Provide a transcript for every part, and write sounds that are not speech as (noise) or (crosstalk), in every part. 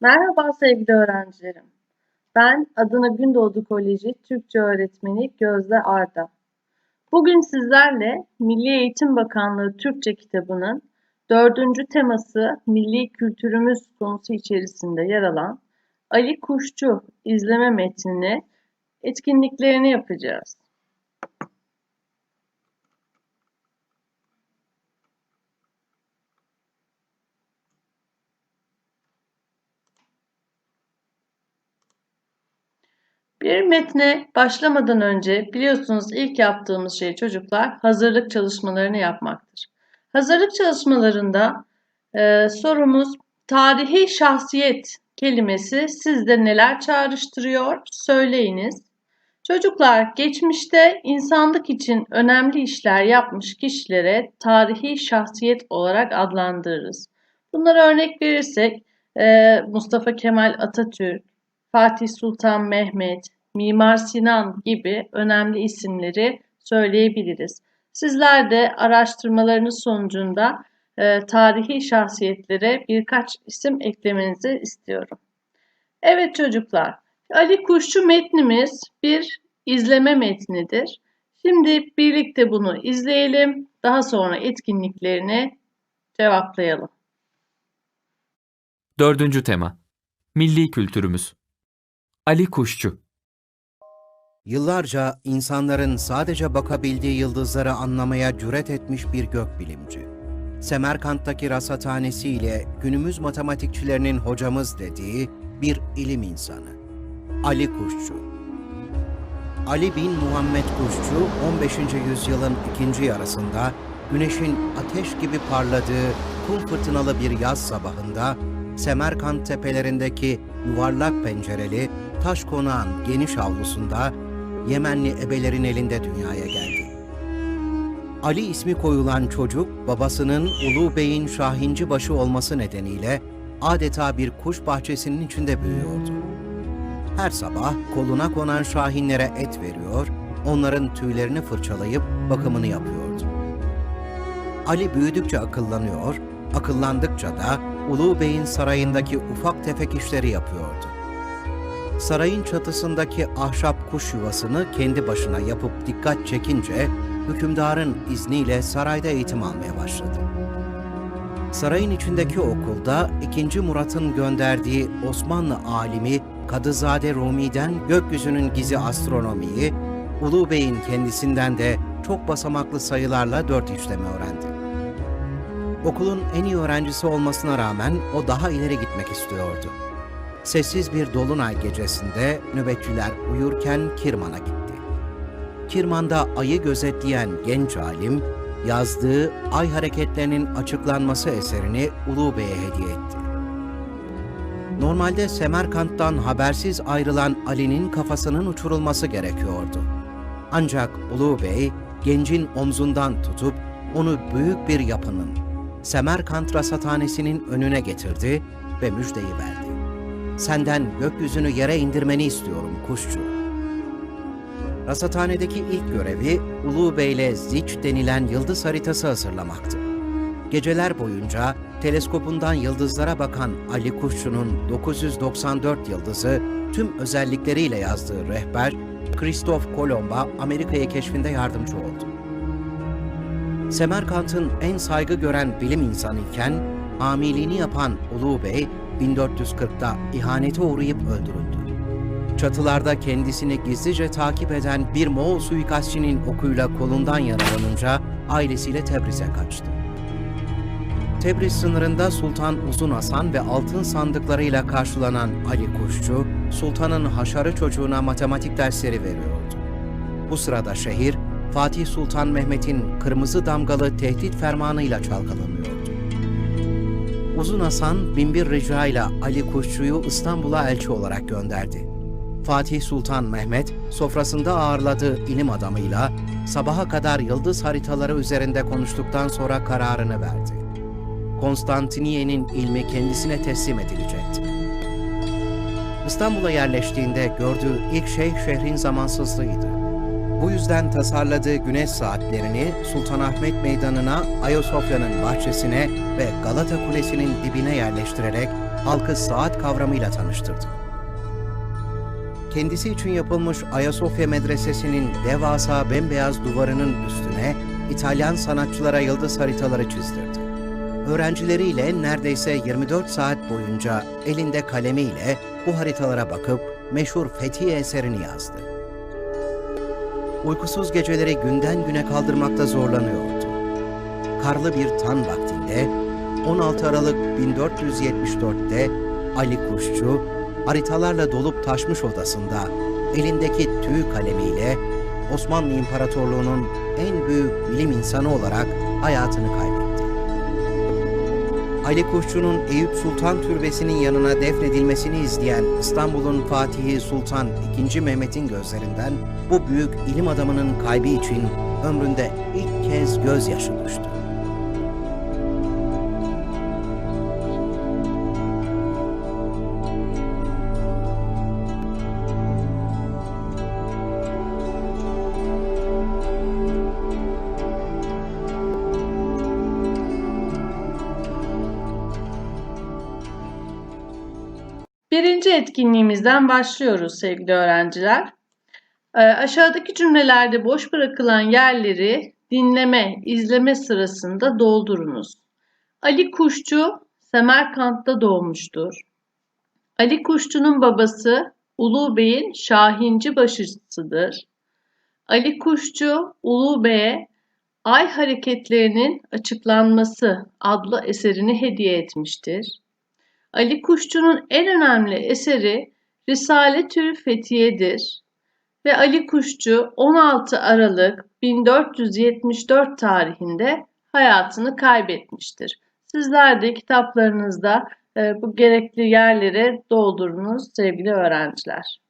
Merhaba sevgili öğrencilerim. Ben Adana Gündoğdu Koleji Türkçe öğretmeni Gözde Arda. Bugün sizlerle Milli Eğitim Bakanlığı Türkçe kitabının dördüncü teması Milli Kültürümüz konusu içerisinde yer alan Ali Kuşçu izleme metnini etkinliklerini yapacağız. Bir metne başlamadan önce biliyorsunuz ilk yaptığımız şey çocuklar hazırlık çalışmalarını yapmaktır. Hazırlık çalışmalarında e, sorumuz tarihi şahsiyet kelimesi sizde neler çağrıştırıyor söyleyiniz. Çocuklar geçmişte insanlık için önemli işler yapmış kişilere tarihi şahsiyet olarak adlandırırız. Bunlara örnek verirsek e, Mustafa Kemal Atatürk, Fatih Sultan Mehmet, Mimar Sinan gibi önemli isimleri söyleyebiliriz. Sizler de araştırmalarınız sonucunda e, tarihi şahsiyetlere birkaç isim eklemenizi istiyorum. Evet çocuklar, Ali Kuşçu metnimiz bir izleme metnidir. Şimdi birlikte bunu izleyelim. Daha sonra etkinliklerini cevaplayalım. Dördüncü tema Milli kültürümüz Ali Kuşçu Yıllarca insanların sadece bakabildiği yıldızları anlamaya cüret etmiş bir gökbilimci. Semerkant'taki rasathanesiyle günümüz matematikçilerinin hocamız dediği bir ilim insanı. Ali Kuşçu. Ali bin Muhammed Kuşçu 15. yüzyılın ikinci yarısında güneşin ateş gibi parladığı kum fırtınalı bir yaz sabahında Semerkant tepelerindeki yuvarlak pencereli taş konağın geniş avlusunda Yemenli ebelerin elinde dünyaya geldi. Ali ismi koyulan çocuk babasının Ulu Bey'in Şahinci başı olması nedeniyle adeta bir kuş bahçesinin içinde büyüyordu. Her sabah koluna konan şahinlere et veriyor, onların tüylerini fırçalayıp bakımını yapıyordu. Ali büyüdükçe akıllanıyor, akıllandıkça da Ulu Bey'in sarayındaki ufak tefek işleri yapıyordu. Sarayın çatısındaki ahşap kuş yuvasını kendi başına yapıp dikkat çekince hükümdarın izniyle sarayda eğitim almaya başladı. Sarayın içindeki okulda 2. Murat'ın gönderdiği Osmanlı alimi Kadızade Rumi'den gökyüzünün gizi astronomiyi, Ulu Bey'in kendisinden de çok basamaklı sayılarla dört işlemi öğrendi. Okulun en iyi öğrencisi olmasına rağmen o daha ileri gitmek istiyordu. Sessiz bir dolunay gecesinde nöbetçiler uyurken Kirman'a gitti. Kirman'da ayı gözetleyen genç alim, yazdığı ay hareketlerinin açıklanması eserini Ulu Bey'e hediye etti. Normalde Semerkant'tan habersiz ayrılan Ali'nin kafasının uçurulması gerekiyordu. Ancak Ulu Bey, gencin omzundan tutup onu büyük bir yapının, Semerkant rasathanesinin önüne getirdi ve müjdeyi verdi. Senden gökyüzünü yere indirmeni istiyorum kuşçu. Rasathanedeki ilk görevi Ulu Bey'le Ziç denilen yıldız haritası hazırlamaktı. Geceler boyunca teleskopundan yıldızlara bakan Ali Kuşçu'nun 994 yıldızı tüm özellikleriyle yazdığı rehber Christoph Kolomb'a Amerika'yı keşfinde yardımcı oldu. Semerkant'ın en saygı gören bilim insanı iken amiliğini yapan Ulu Bey 1440'da ihanete uğrayıp öldürüldü. Çatılarda kendisini gizlice takip eden bir Moğol suikastçinin okuyla kolundan yaralanınca ailesiyle Tebriz'e kaçtı. Tebriz sınırında Sultan Uzun Hasan ve altın sandıklarıyla karşılanan Ali Kuşçu, Sultan'ın haşarı çocuğuna matematik dersleri veriyordu. Bu sırada şehir, Fatih Sultan Mehmet'in kırmızı damgalı tehdit fermanıyla çalkalanıyordu. Uzun Hasan binbir rica ile Ali Kuşçu'yu İstanbul'a elçi olarak gönderdi. Fatih Sultan Mehmet sofrasında ağırladığı ilim adamıyla sabaha kadar yıldız haritaları üzerinde konuştuktan sonra kararını verdi. Konstantiniye'nin ilmi kendisine teslim edilecekti. İstanbul'a yerleştiğinde gördüğü ilk şey şehrin zamansızlığıydı. Bu yüzden tasarladığı güneş saatlerini Sultanahmet Meydanı'na, Ayasofya'nın bahçesine ve Galata Kulesi'nin dibine yerleştirerek halkı saat kavramıyla tanıştırdı. Kendisi için yapılmış Ayasofya Medresesi'nin devasa bembeyaz duvarının üstüne İtalyan sanatçılara yıldız haritaları çizdirdi. Öğrencileriyle neredeyse 24 saat boyunca elinde kalemiyle bu haritalara bakıp meşhur Fethiye eserini yazdı. Uykusuz geceleri günden güne kaldırmakta zorlanıyordu. Karlı bir tan vaktinde 16 Aralık 1474'te Ali Kuşçu haritalarla dolup taşmış odasında elindeki tüy kalemiyle Osmanlı İmparatorluğu'nun en büyük bilim insanı olarak hayatını kaybetti. Ali Kuşçu'nun Eyüp Sultan Türbesi'nin yanına defnedilmesini izleyen İstanbul'un Fatihi Sultan II. Mehmet'in gözlerinden bu büyük ilim adamının kaybı için ömründe ilk kez gözyaşı düştü. Birinci etkinliğimizden başlıyoruz sevgili öğrenciler. Ee, aşağıdaki cümlelerde boş bırakılan yerleri dinleme, izleme sırasında doldurunuz. Ali Kuşçu Semerkant'ta doğmuştur. Ali Kuşçu'nun babası Ulu Bey'in Şahinci başıcısıdır. Ali Kuşçu Ulu Bey'e Ay Hareketlerinin Açıklanması adlı eserini hediye etmiştir. Ali Kuşçu'nun en önemli eseri Risale-tü Fethiye'dir ve Ali Kuşçu 16 Aralık 1474 tarihinde hayatını kaybetmiştir. Sizler de kitaplarınızda e, bu gerekli yerlere doldurunuz sevgili öğrenciler.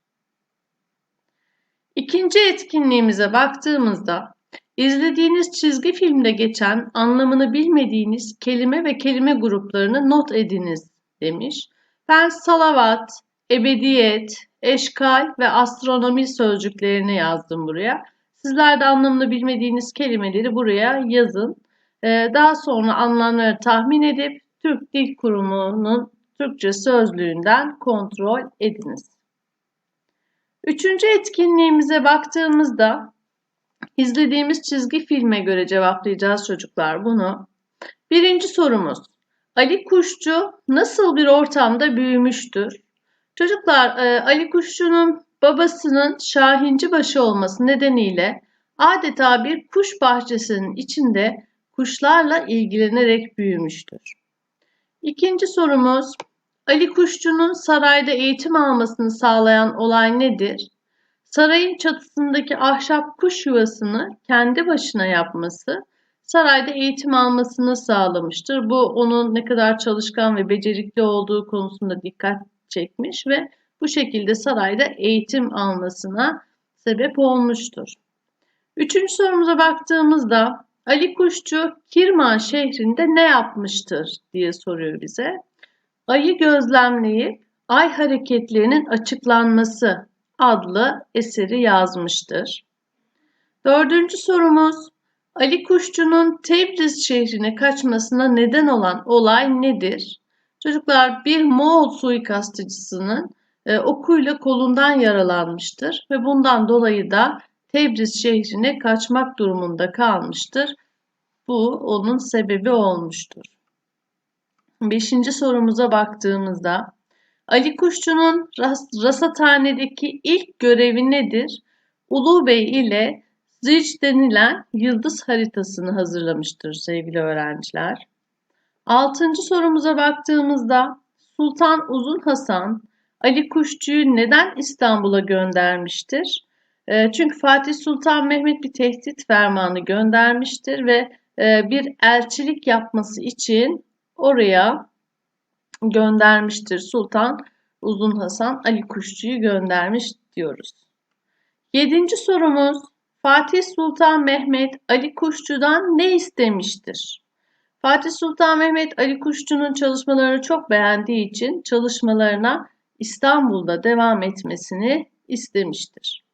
İkinci etkinliğimize baktığımızda izlediğiniz çizgi filmde geçen anlamını bilmediğiniz kelime ve kelime gruplarını not ediniz demiş. Ben salavat, ebediyet, eşkal ve astronomi sözcüklerini yazdım buraya. Sizler de anlamını bilmediğiniz kelimeleri buraya yazın. Ee, daha sonra anlamları tahmin edip Türk Dil Kurumu'nun Türkçe sözlüğünden kontrol ediniz. Üçüncü etkinliğimize baktığımızda izlediğimiz çizgi filme göre cevaplayacağız çocuklar bunu. Birinci sorumuz. Ali Kuşçu nasıl bir ortamda büyümüştür? Çocuklar e, Ali Kuşçu'nun babasının Şahinci başı olması nedeniyle adeta bir kuş bahçesinin içinde kuşlarla ilgilenerek büyümüştür. İkinci sorumuz Ali Kuşçu'nun sarayda eğitim almasını sağlayan olay nedir? Sarayın çatısındaki ahşap kuş yuvasını kendi başına yapması sarayda eğitim almasını sağlamıştır. Bu onun ne kadar çalışkan ve becerikli olduğu konusunda dikkat çekmiş ve bu şekilde sarayda eğitim almasına sebep olmuştur. Üçüncü sorumuza baktığımızda Ali Kuşçu Kirman şehrinde ne yapmıştır diye soruyor bize. Ayı gözlemleyip ay hareketlerinin açıklanması adlı eseri yazmıştır. Dördüncü sorumuz Ali Kuşçu'nun Tebriz şehrine kaçmasına neden olan olay nedir? Çocuklar bir Moğol suikastçısının e, okuyla kolundan yaralanmıştır ve bundan dolayı da Tebriz şehrine kaçmak durumunda kalmıştır. Bu onun sebebi olmuştur. Beşinci sorumuza baktığımızda Ali Kuşçu'nun ras rasathanedeki ilk görevi nedir? Ulu Bey ile Zic denilen yıldız haritasını hazırlamıştır sevgili öğrenciler. Altıncı sorumuza baktığımızda Sultan Uzun Hasan Ali Kuşçu'yu neden İstanbul'a göndermiştir? E, çünkü Fatih Sultan Mehmet bir tehdit fermanı göndermiştir ve e, bir elçilik yapması için oraya göndermiştir. Sultan Uzun Hasan Ali Kuşçu'yu göndermiş diyoruz. Yedinci sorumuz Fatih Sultan Mehmet Ali Kuşçu'dan ne istemiştir? Fatih Sultan Mehmet Ali Kuşçu'nun çalışmalarını çok beğendiği için çalışmalarına İstanbul'da devam etmesini istemiştir.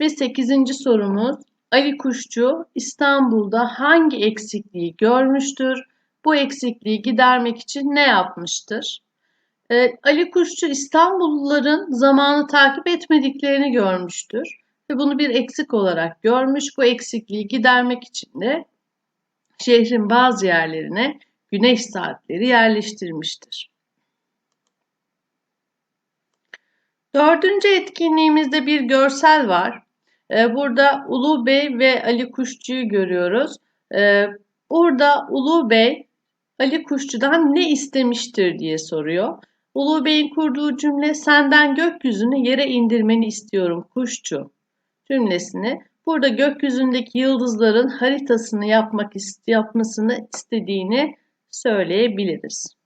Ve 8. sorumuz Ali Kuşçu İstanbul'da hangi eksikliği görmüştür? Bu eksikliği gidermek için ne yapmıştır? Ee, Ali Kuşçu İstanbulluların zamanı takip etmediklerini görmüştür ve bunu bir eksik olarak görmüş. Bu eksikliği gidermek için de şehrin bazı yerlerine güneş saatleri yerleştirmiştir. Dördüncü etkinliğimizde bir görsel var. Ee, Burada Ulu Bey ve Ali Kuşçu'yu görüyoruz. Ee, Burada Ulu Bey Ali Kuşçu'dan ne istemiştir diye soruyor. Ulu Bey'in kurduğu cümle senden gökyüzünü yere indirmeni istiyorum kuşçu cümlesini burada gökyüzündeki yıldızların haritasını yapmak ist yapmasını istediğini söyleyebiliriz.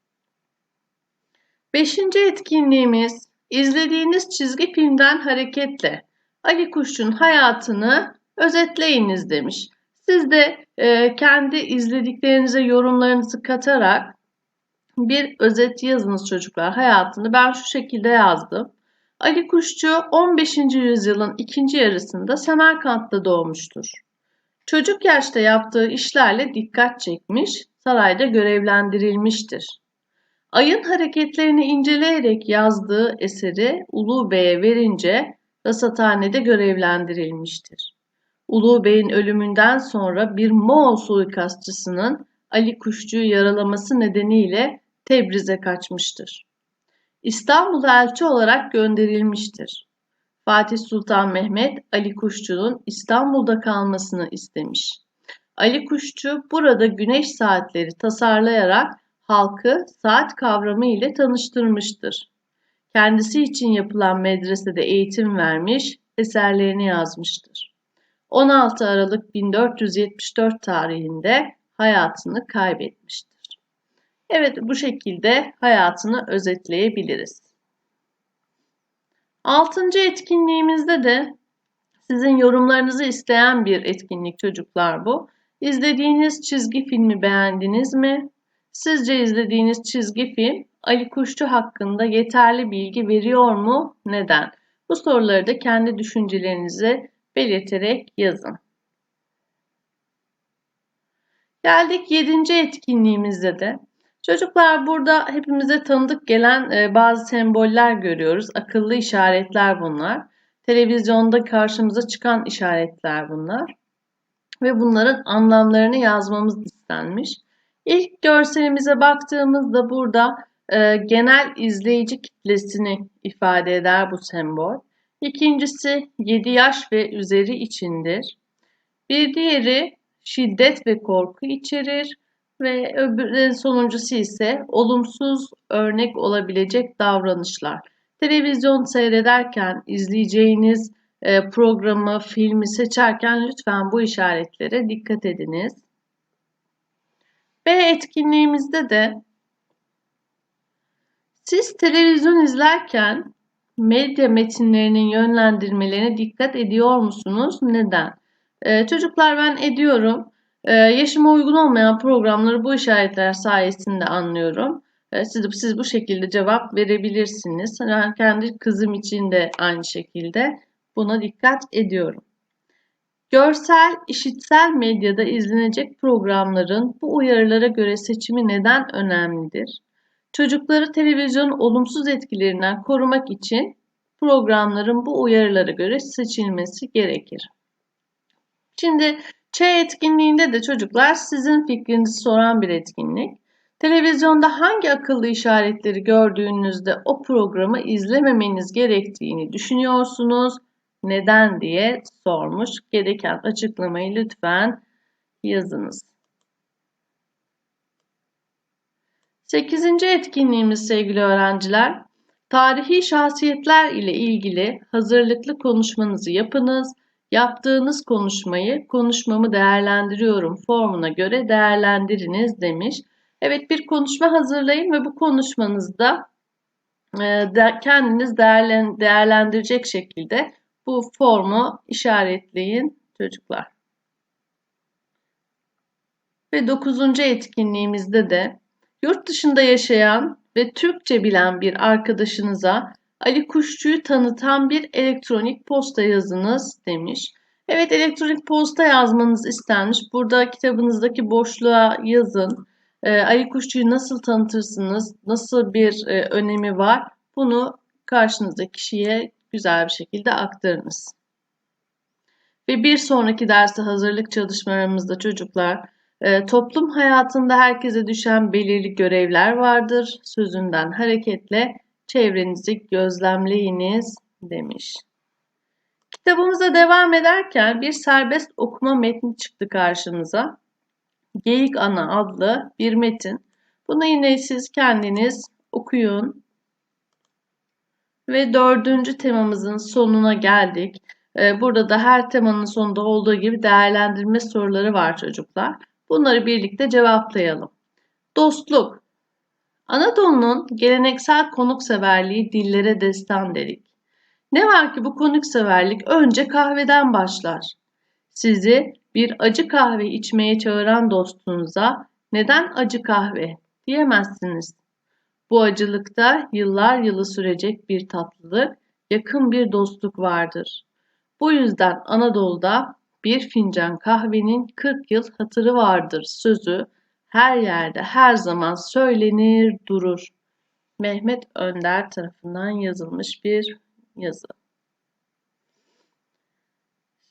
Beşinci etkinliğimiz izlediğiniz çizgi filmden hareketle Ali Kuşçu'nun hayatını özetleyiniz demiş. Siz de e, kendi izlediklerinize yorumlarınızı katarak bir özet yazınız çocuklar hayatını. Ben şu şekilde yazdım. Ali Kuşçu 15. yüzyılın ikinci yarısında Semerkant'ta doğmuştur. Çocuk yaşta yaptığı işlerle dikkat çekmiş, sarayda görevlendirilmiştir. Ayın hareketlerini inceleyerek yazdığı eseri Ulu Bey'e verince rasathanede görevlendirilmiştir. Ulu Bey'in ölümünden sonra bir Moğol suikastçısının Ali Kuşçu'yu yaralaması nedeniyle Tebriz'e kaçmıştır. İstanbul'a elçi olarak gönderilmiştir. Fatih Sultan Mehmet Ali Kuşçu'nun İstanbul'da kalmasını istemiş. Ali Kuşçu burada güneş saatleri tasarlayarak halkı saat kavramı ile tanıştırmıştır. Kendisi için yapılan medresede eğitim vermiş, eserlerini yazmıştır. 16 Aralık 1474 tarihinde hayatını kaybetmiştir. Evet bu şekilde hayatını özetleyebiliriz. Altıncı etkinliğimizde de sizin yorumlarınızı isteyen bir etkinlik çocuklar bu. İzlediğiniz çizgi filmi beğendiniz mi? Sizce izlediğiniz çizgi film Ali Kuşçu hakkında yeterli bilgi veriyor mu? Neden? Bu soruları da kendi düşüncelerinizi belirterek yazın. Geldik yedinci etkinliğimizde de. Çocuklar burada hepimize tanıdık gelen e, bazı semboller görüyoruz. Akıllı işaretler bunlar. Televizyonda karşımıza çıkan işaretler bunlar. Ve bunların anlamlarını yazmamız istenmiş. İlk görselimize baktığımızda burada e, genel izleyici kitlesini ifade eder bu sembol. İkincisi 7 yaş ve üzeri içindir. Bir diğeri şiddet ve korku içerir ve öbür sonuncusu ise olumsuz örnek olabilecek davranışlar. Televizyon seyrederken izleyeceğiniz e, programı, filmi seçerken lütfen bu işaretlere dikkat ediniz. B etkinliğimizde de siz televizyon izlerken medya metinlerinin yönlendirmelerine dikkat ediyor musunuz? Neden? Ee, çocuklar ben ediyorum. Ee, yaşıma uygun olmayan programları bu işaretler sayesinde anlıyorum. Ee, siz, siz bu şekilde cevap verebilirsiniz. Ben kendi kızım için de aynı şekilde buna dikkat ediyorum. Görsel, işitsel medyada izlenecek programların bu uyarılara göre seçimi neden önemlidir? Çocukları televizyon olumsuz etkilerinden korumak için programların bu uyarılara göre seçilmesi gerekir. Şimdi Ç etkinliğinde de çocuklar sizin fikrinizi soran bir etkinlik. Televizyonda hangi akıllı işaretleri gördüğünüzde o programı izlememeniz gerektiğini düşünüyorsunuz? Neden diye sormuş. Gereken açıklamayı lütfen yazınız. Sekizinci etkinliğimiz sevgili öğrenciler. Tarihi şahsiyetler ile ilgili hazırlıklı konuşmanızı yapınız. Yaptığınız konuşmayı konuşmamı değerlendiriyorum formuna göre değerlendiriniz demiş. Evet bir konuşma hazırlayın ve bu konuşmanızda e, kendiniz değerlendirecek şekilde bu formu işaretleyin çocuklar. Ve dokuzuncu etkinliğimizde de yurt dışında yaşayan ve Türkçe bilen bir arkadaşınıza Ali Kuşçu'yu tanıtan bir elektronik posta yazınız demiş. Evet elektronik posta yazmanız istenmiş. Burada kitabınızdaki boşluğa yazın. e, ayı kuşçuyu nasıl tanıtırsınız, nasıl bir e, önemi var bunu karşınızdaki kişiye güzel bir şekilde aktarınız. Ve bir sonraki derste hazırlık çalışmalarımızda çocuklar e, toplum hayatında herkese düşen belirli görevler vardır. Sözünden hareketle çevrenizi gözlemleyiniz demiş. Kitabımıza devam ederken bir serbest okuma metni çıktı karşımıza. Geyik Ana adlı bir metin. Bunu yine siz kendiniz okuyun. Ve dördüncü temamızın sonuna geldik. Ee, Burada da her temanın sonunda olduğu gibi değerlendirme soruları var çocuklar. Bunları birlikte cevaplayalım. Dostluk. Anadolu'nun geleneksel konukseverliği dillere destan dedik. Ne var ki bu konukseverlik önce kahveden başlar. Sizi bir acı kahve içmeye çağıran dostunuza neden acı kahve diyemezsiniz. Bu acılıkta yıllar yılı sürecek bir tatlılık, yakın bir dostluk vardır. Bu yüzden Anadolu'da bir fincan kahvenin 40 yıl hatırı vardır sözü her yerde her zaman söylenir durur. Mehmet Önder tarafından yazılmış bir yazı.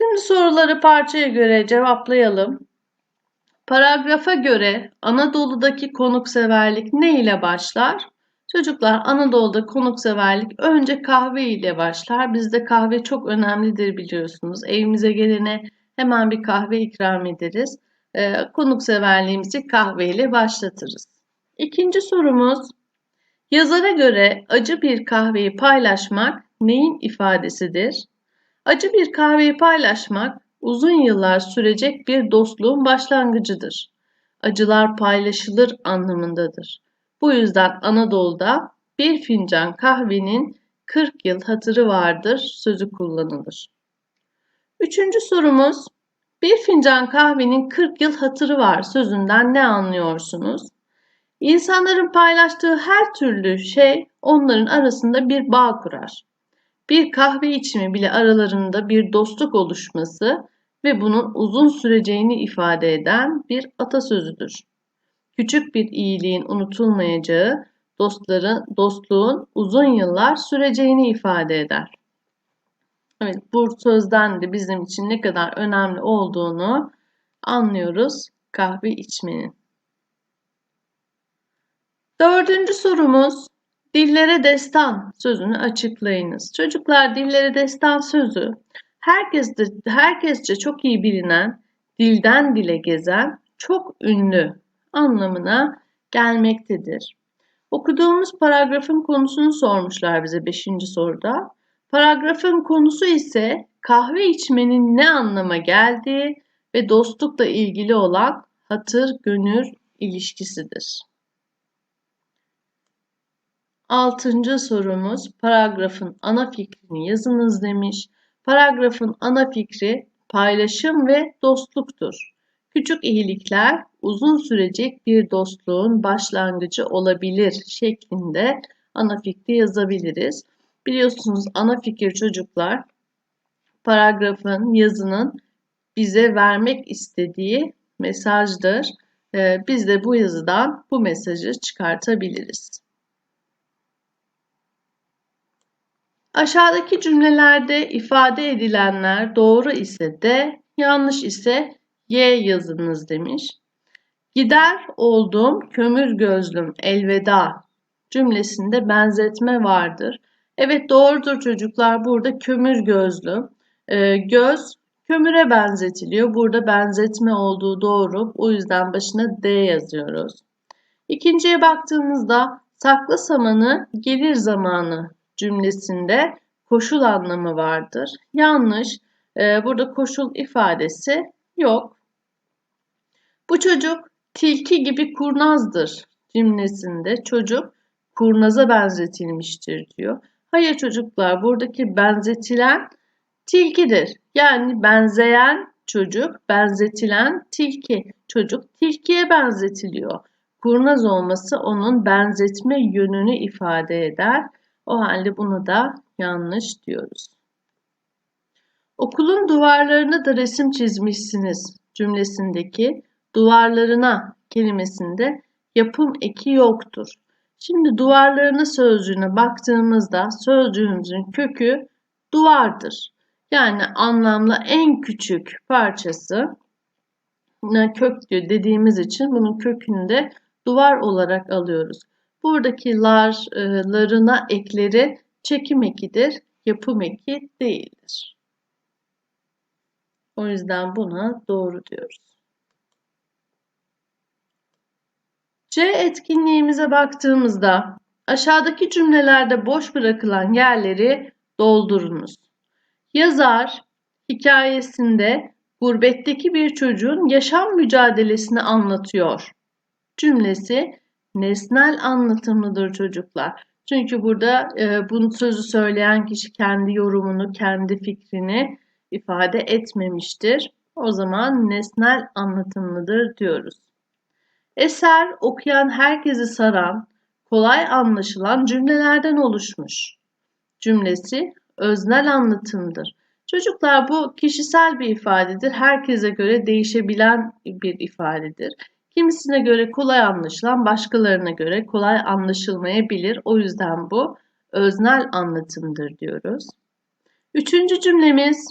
Şimdi soruları parçaya göre cevaplayalım. Paragrafa göre Anadolu'daki konukseverlik ne ile başlar? Çocuklar Anadolu'da konukseverlik önce kahve ile başlar. Bizde kahve çok önemlidir biliyorsunuz. Evimize gelene hemen bir kahve ikram ederiz. Ee, konukseverliğimizi kahve ile başlatırız. İkinci sorumuz. Yazara göre acı bir kahveyi paylaşmak neyin ifadesidir? Acı bir kahveyi paylaşmak uzun yıllar sürecek bir dostluğun başlangıcıdır. Acılar paylaşılır anlamındadır. Bu yüzden Anadolu'da bir fincan kahvenin 40 yıl hatırı vardır sözü kullanılır. Üçüncü sorumuz bir fincan kahvenin 40 yıl hatırı var sözünden ne anlıyorsunuz? İnsanların paylaştığı her türlü şey onların arasında bir bağ kurar. Bir kahve içimi bile aralarında bir dostluk oluşması ve bunun uzun süreceğini ifade eden bir atasözüdür. Küçük bir iyiliğin unutulmayacağı, dostların dostluğun uzun yıllar süreceğini ifade eder. Evet, bu sözden de bizim için ne kadar önemli olduğunu anlıyoruz kahve içmenin. Dördüncü sorumuz dillere destan sözünü açıklayınız. Çocuklar dillere destan sözü herkesce, herkesce çok iyi bilinen, dilden dile gezen, çok ünlü anlamına gelmektedir. Okuduğumuz paragrafın konusunu sormuşlar bize 5. soruda. Paragrafın konusu ise kahve içmenin ne anlama geldiği ve dostlukla ilgili olan hatır-gönül ilişkisidir. Altıncı sorumuz paragrafın ana fikrini yazınız demiş. Paragrafın ana fikri paylaşım ve dostluktur. Küçük iyilikler uzun sürecek bir dostluğun başlangıcı olabilir şeklinde ana fikri yazabiliriz. Biliyorsunuz ana fikir çocuklar paragrafın, yazının bize vermek istediği mesajdır. Ee, biz de bu yazıdan bu mesajı çıkartabiliriz. Aşağıdaki cümlelerde ifade edilenler doğru ise de yanlış ise Y yazınız demiş. Gider oldum kömür gözlüm elveda cümlesinde benzetme vardır. Evet doğrudur çocuklar burada kömür gözlüm. Ee, göz kömüre benzetiliyor. Burada benzetme olduğu doğru. O yüzden başına D yazıyoruz. İkinciye baktığımızda saklı samanı gelir zamanı cümlesinde koşul anlamı vardır. Yanlış. Ee, burada koşul ifadesi yok. Bu çocuk tilki gibi kurnazdır cümlesinde çocuk kurnaza benzetilmiştir diyor. Hayır çocuklar buradaki benzetilen tilkidir. Yani benzeyen çocuk, benzetilen tilki. Çocuk tilkiye benzetiliyor. Kurnaz olması onun benzetme yönünü ifade eder. O halde bunu da yanlış diyoruz. Okulun duvarlarına da resim çizmişsiniz cümlesindeki duvarlarına kelimesinde yapım eki yoktur. Şimdi duvarlarına sözcüğüne baktığımızda sözcüğümüzün kökü duvardır. Yani anlamla en küçük parçası kök dediğimiz için bunun kökünü de duvar olarak alıyoruz. Buradaki larına ekleri çekim ekidir, yapım eki değildir. O yüzden buna doğru diyoruz. C etkinliğimize baktığımızda aşağıdaki cümlelerde boş bırakılan yerleri doldurunuz. Yazar hikayesinde gurbetteki bir çocuğun yaşam mücadelesini anlatıyor. Cümlesi nesnel anlatımlıdır çocuklar. Çünkü burada e, bunu sözü söyleyen kişi kendi yorumunu, kendi fikrini ifade etmemiştir. O zaman nesnel anlatımlıdır diyoruz. Eser okuyan herkesi saran, kolay anlaşılan cümlelerden oluşmuş. Cümlesi öznel anlatımdır. Çocuklar bu kişisel bir ifadedir. Herkese göre değişebilen bir ifadedir. Kimisine göre kolay anlaşılan, başkalarına göre kolay anlaşılmayabilir. O yüzden bu öznel anlatımdır diyoruz. Üçüncü cümlemiz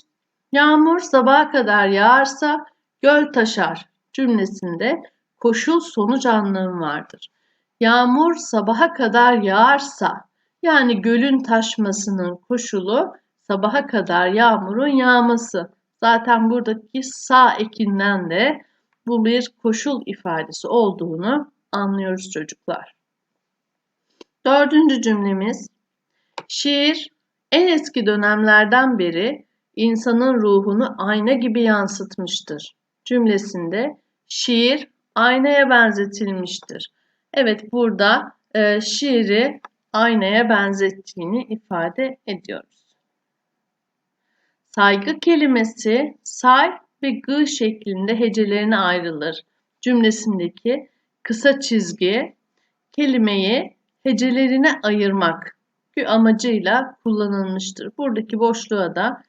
yağmur sabaha kadar yağarsa göl taşar cümlesinde koşul sonuç anlamı vardır. Yağmur sabaha kadar yağarsa yani gölün taşmasının koşulu sabaha kadar yağmurun yağması. Zaten buradaki sağ ekinden de bu bir koşul ifadesi olduğunu anlıyoruz çocuklar. Dördüncü cümlemiz şiir en eski dönemlerden beri insanın ruhunu ayna gibi yansıtmıştır. Cümlesinde şiir aynaya benzetilmiştir. Evet burada e, şiiri aynaya benzettiğini ifade ediyoruz. Saygı kelimesi say ve gı şeklinde hecelerine ayrılır. Cümlesindeki kısa çizgi kelimeyi hecelerine ayırmak amacıyla kullanılmıştır. Buradaki boşluğa da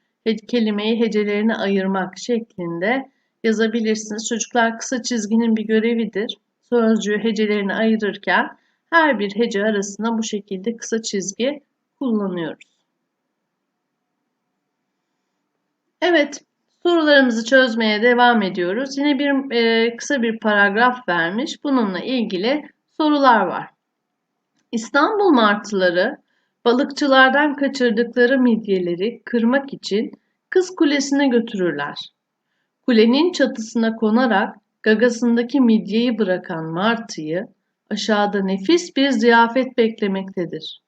kelimeyi hecelerine ayırmak şeklinde yazabilirsiniz. Çocuklar kısa çizginin bir görevidir. Sözcüğü hecelerine ayırırken her bir hece arasında bu şekilde kısa çizgi kullanıyoruz. Evet, sorularımızı çözmeye devam ediyoruz. Yine bir e, kısa bir paragraf vermiş. Bununla ilgili sorular var. İstanbul martıları balıkçılardan kaçırdıkları midyeleri kırmak için Kız Kulesi'ne götürürler. Kulenin çatısına konarak gagasındaki midyeyi bırakan martıyı aşağıda nefis bir ziyafet beklemektedir.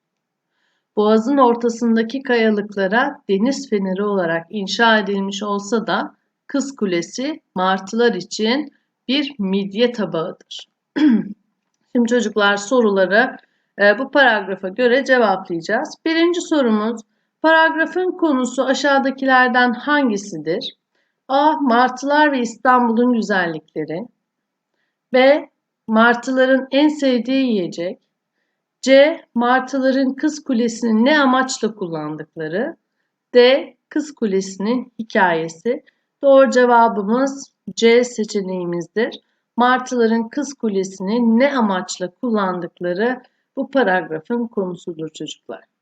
Boğazın ortasındaki kayalıklara deniz feneri olarak inşa edilmiş olsa da Kız Kulesi martılar için bir midye tabağıdır. (clears throat) Şimdi çocuklar soruları e, bu paragrafa göre cevaplayacağız. Birinci sorumuz paragrafın konusu aşağıdakilerden hangisidir? A. Martılar ve İstanbul'un güzellikleri. B. Martıların en sevdiği yiyecek. C. Martıların Kız Kulesi'ni ne amaçla kullandıkları. D. Kız Kulesi'nin hikayesi. Doğru cevabımız C seçeneğimizdir. Martıların Kız Kulesi'ni ne amaçla kullandıkları bu paragrafın konusudur çocuklar.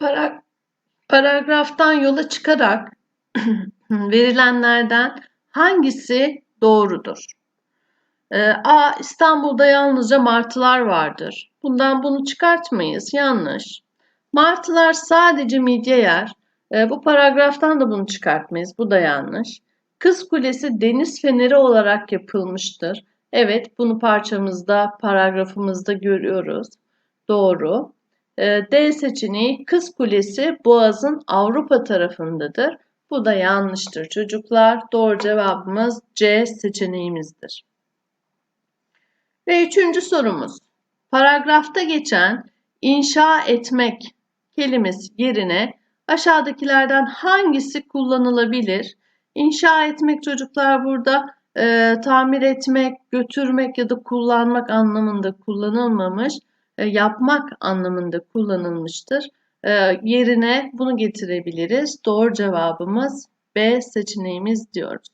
Para, paragraftan yola çıkarak (clears throat) verilenlerden hangisi doğrudur? Ee, A. İstanbul'da yalnızca martılar vardır. Bundan bunu çıkartmayız. Yanlış. Martılar sadece midye yer. Ee, bu paragraftan da bunu çıkartmayız. Bu da yanlış. Kız Kulesi deniz feneri olarak yapılmıştır. Evet, bunu parçamızda, paragrafımızda görüyoruz. Doğru. Ee, D seçeneği Kız Kulesi Boğaz'ın Avrupa tarafındadır. Bu da yanlıştır çocuklar. Doğru cevabımız C seçeneğimizdir. Ve üçüncü sorumuz. Paragrafta geçen inşa etmek kelimesi yerine aşağıdakilerden hangisi kullanılabilir? İnşa etmek çocuklar burada e, tamir etmek, götürmek ya da kullanmak anlamında kullanılmamış, yapmak anlamında kullanılmıştır. e, yerine bunu getirebiliriz. Doğru cevabımız B seçeneğimiz diyoruz.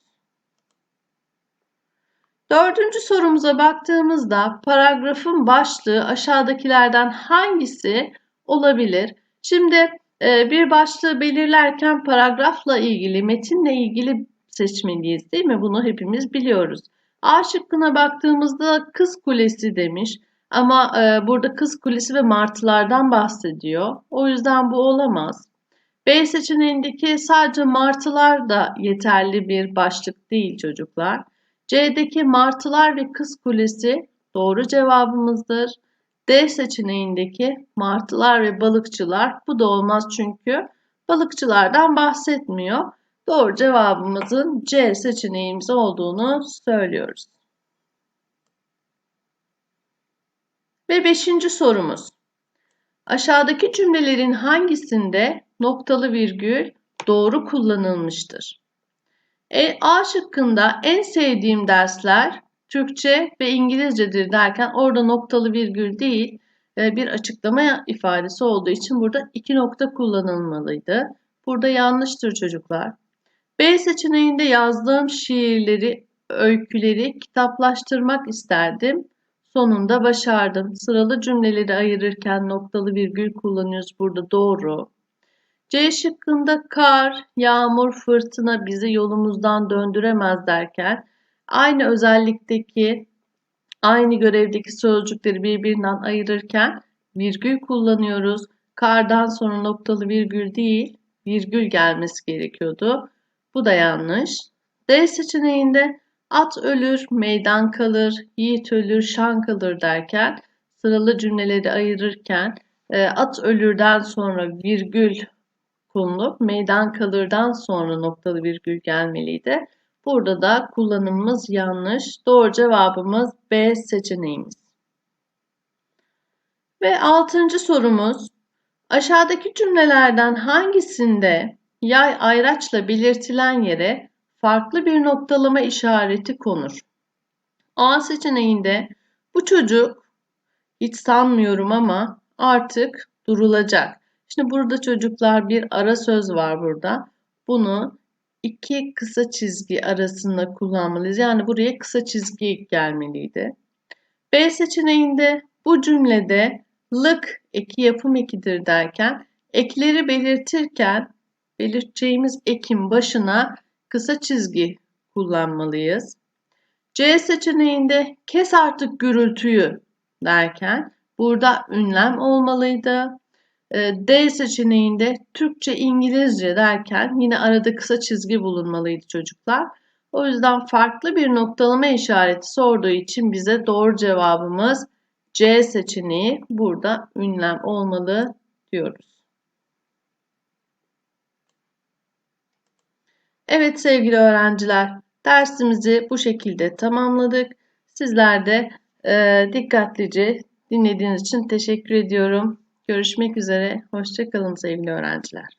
Dördüncü sorumuza baktığımızda paragrafın başlığı aşağıdakilerden hangisi olabilir? Şimdi e, bir başlığı belirlerken paragrafla ilgili, metinle ilgili seçmeliyiz değil mi? Bunu hepimiz biliyoruz. A şıkkına baktığımızda Kız Kulesi demiş ama e, burada Kız Kulesi ve martılardan bahsediyor. O yüzden bu olamaz. B seçeneğindeki sadece martılar da yeterli bir başlık değil çocuklar. C'deki martılar ve kız kulesi doğru cevabımızdır. D seçeneğindeki martılar ve balıkçılar bu da olmaz çünkü balıkçılardan bahsetmiyor. Doğru cevabımızın C seçeneğimiz olduğunu söylüyoruz. Ve beşinci sorumuz. Aşağıdaki cümlelerin hangisinde noktalı virgül doğru kullanılmıştır? E, A şıkkında en sevdiğim dersler Türkçe ve İngilizcedir derken orada noktalı virgül değil e, bir açıklama ifadesi olduğu için burada iki nokta kullanılmalıydı. Burada yanlıştır çocuklar. B seçeneğinde yazdığım şiirleri, öyküleri kitaplaştırmak isterdim. Sonunda başardım. Sıralı cümleleri ayırırken noktalı virgül kullanıyoruz burada doğru. C şıkkında kar, yağmur, fırtına bizi yolumuzdan döndüremez derken aynı özellikteki, aynı görevdeki sözcükleri birbirinden ayırırken virgül kullanıyoruz. Kardan sonra noktalı virgül değil, virgül gelmesi gerekiyordu. Bu da yanlış. D seçeneğinde at ölür, meydan kalır, yiğit ölür, şan kalır derken sıralı cümleleri ayırırken e, at ölürden sonra virgül konulup meydan kalırdan sonra noktalı virgül gelmeliydi. Burada da kullanımımız yanlış. Doğru cevabımız B seçeneğimiz. Ve altıncı sorumuz. Aşağıdaki cümlelerden hangisinde yay ayraçla belirtilen yere farklı bir noktalama işareti konur? A seçeneğinde bu çocuk hiç sanmıyorum ama artık durulacak. Şimdi burada çocuklar bir ara söz var burada. Bunu iki kısa çizgi arasında kullanmalıyız. Yani buraya kısa çizgi gelmeliydi. B seçeneğinde bu cümlede lık eki yapım ekidir derken ekleri belirtirken belirteceğimiz ekin başına kısa çizgi kullanmalıyız. C seçeneğinde kes artık gürültüyü derken burada ünlem olmalıydı. Ee, D seçeneğinde Türkçe, İngilizce derken yine arada kısa çizgi bulunmalıydı çocuklar. O yüzden farklı bir noktalama işareti sorduğu için bize doğru cevabımız C seçeneği burada ünlem olmalı diyoruz. Evet sevgili öğrenciler, dersimizi bu şekilde tamamladık. Sizler de e, dikkatlice dinlediğiniz için teşekkür ediyorum. Görüşmek üzere. Hoşçakalın sevgili öğrenciler.